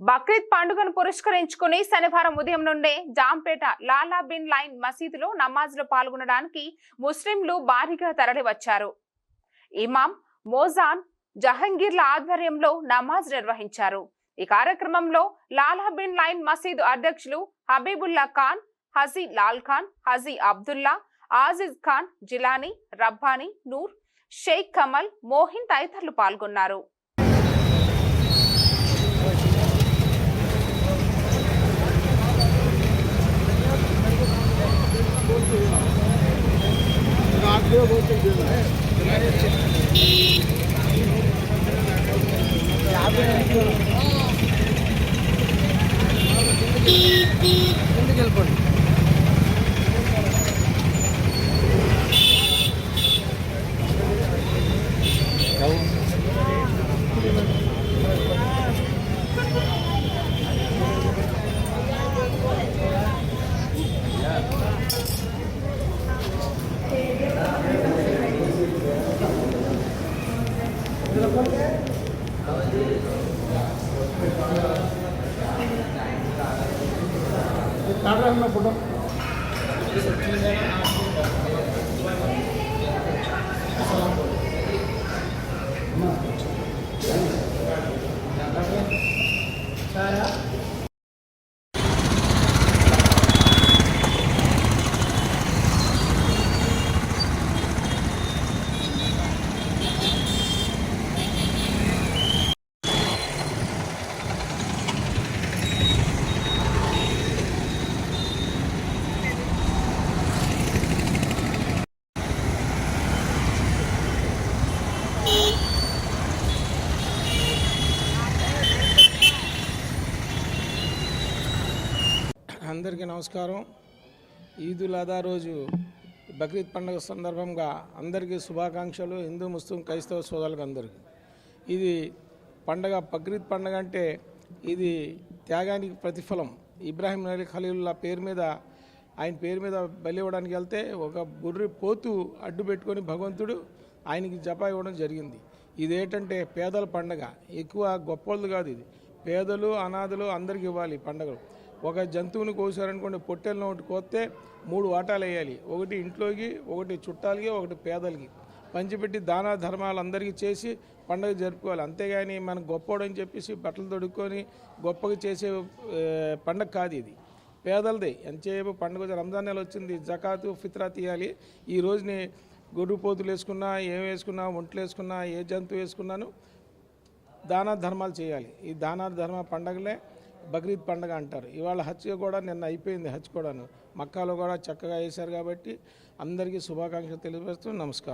బక్రీద్ పండుగను పురస్కరించుకుని శనివారం ఉదయం నుండే జాంపేట లాలా బిన్ లైన్ మసీదులో నమాజ్లో పాల్గొనడానికి ముస్లింలు భారీగా తరలివచ్చారు. ఇమాం మోజాన్ జహంగీర్ల ఆధ్వర్యంలో నమాజ్ నిర్వహించారు. ఈ కార్యక్రమంలో లాలా బిన్ లైన్ మసీదు అధ్యక్షులు హబీబుల్లా ఖాన్ హజీ లాల్ ఖాన్ హజీ అబ్దుల్లా ఆజిజ్ ఖాన్ జిలానీ రబ్బానీ నూర్ షేక్ కమల్ మోహిన్ తదితరులు పాల్గొన్నారు. ఎందుకు వెళ్ళిపోండి போட்டோம் అందరికీ నమస్కారం. ఈదుల్ అదా రోజు బక్రీద్ పండుగ సందర్భంగా అందరికీ శుభాకాంక్షలు హిందూ ముస్లిం క్రైస్తవ సోదరులకు అందరికీ ఇది పండగ బక్రీద్ పండగ అంటే ఇది త్యాగానికి ప్రతిఫలం. ఇబ్రాహీం అలీ ఖలీలుల్లా పేరు మీద ఆయన పేరు మీద బలి ఇవ్వడానికి వెళ్తే ఒక బుర్రి పోతు అడ్డు పెట్టుకొని భగవంతుడు ఆయనకి జపా ఇవ్వడం జరిగింది. ఇదేంటంటే పేదల పండగ. ఎక్కువ గొప్పలు కాదు ఇది. పేదలు అనాథలు అందరికి ఇవ్వాలి పండగలు. ఒక జంతువుని కోసారనుకోండి పొట్టెలను ఒకటి కోస్తే మూడు వాటాలు వేయాలి. ఒకటి ఇంట్లోకి ఒకటి చుట్టాలకి ఒకటి పేదలకి. పంచిపెట్టి దాన ధర్మాలు అందరికీ చేసి పండుగ జరుపుకోవాలి. అంతేగాని మనం గొప్పోడని చెప్పేసి బట్టలు తొడుక్కొని గొప్పగా చేసే పండగ కాదు ఇది. పేదలదే. ఎంతసేపు పండుగ రంజాన్ నెల వచ్చింది జకాతు ఫిత్రా తీయాలి. ఈ రోజుని గొడ్డు పోతులు వేసుకున్నా ఏం వేసుకున్నా ఒంట్లు వేసుకున్నా ఏ జంతువు వేసుకున్నాను దాన ధర్మాలు చేయాలి. ఈ దాన ధర్మ పండగలే బక్రీద్ పండగ అంటారు. ఇవాళ హజ్ కూడా నిన్న అయిపోయింది హజ్ కూడాను. మక్కాలో కూడా చక్కగా వేశారు కాబట్టి అందరికీ శుభాకాంక్షలు తెలియజేస్తూ నమస్కారం.